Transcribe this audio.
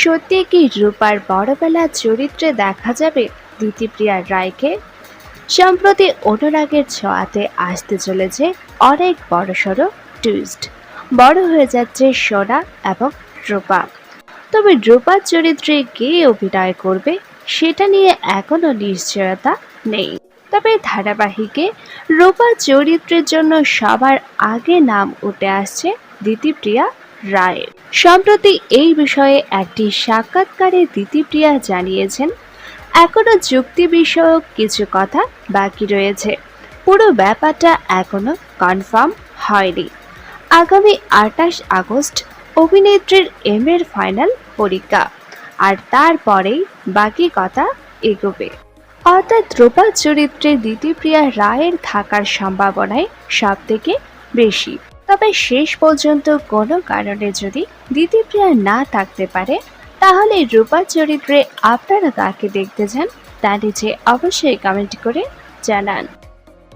সত্যি কি রূপার বড়বেলা চরিত্রে দেখা যাবে দিতিপ্রিয়া রায়কে? সম্প্রতি অনুরাগের ছোঁয়াতে আসতে চলেছে অনেক বড়সড় টুইস্ট বড় হয়ে যাচ্ছে সোনা এবং রূপা। তবে রূপার চরিত্রে কে অভিনয় করবে সেটা নিয়ে এখনও নিশ্চয়তা নেই। তবে ধারাবাহিকে রূপার চরিত্রের জন্য সবার আগে নাম উঠে আসছে দিতিপ্রিয়া রায়ের। সম্প্রতি এই বিষয়ে একটি সাক্ষাৎকারে দিতিপ্রিয়া জানিয়েছেন, এখনও যুক্তি বিষয়ক কিছু কথা বাকি রয়েছে। পুরো ব্যাপারটা এখনও কনফার্ম হয়নি। আগামী আঠাশ আগস্ট অভিনেত্রীর এম এর ফাইনাল পরীক্ষা, আর তারপরেই বাকি কথা এগোবে। অর্থাৎ রূপা চরিত্রে দিতিপ্রিয়া রায়ের থাকার সম্ভাবনাই সব থেকে বেশি। তবে শেষ পর্যন্ত কোনো কারণে যদি দ্বিতীয়প্রিয়া না থাকতে পারে, তাহলে রূপার চরিত্রে আপনারা কাকে দেখতে চান তা নিচে অবশ্যই কমেন্ট করে জানান।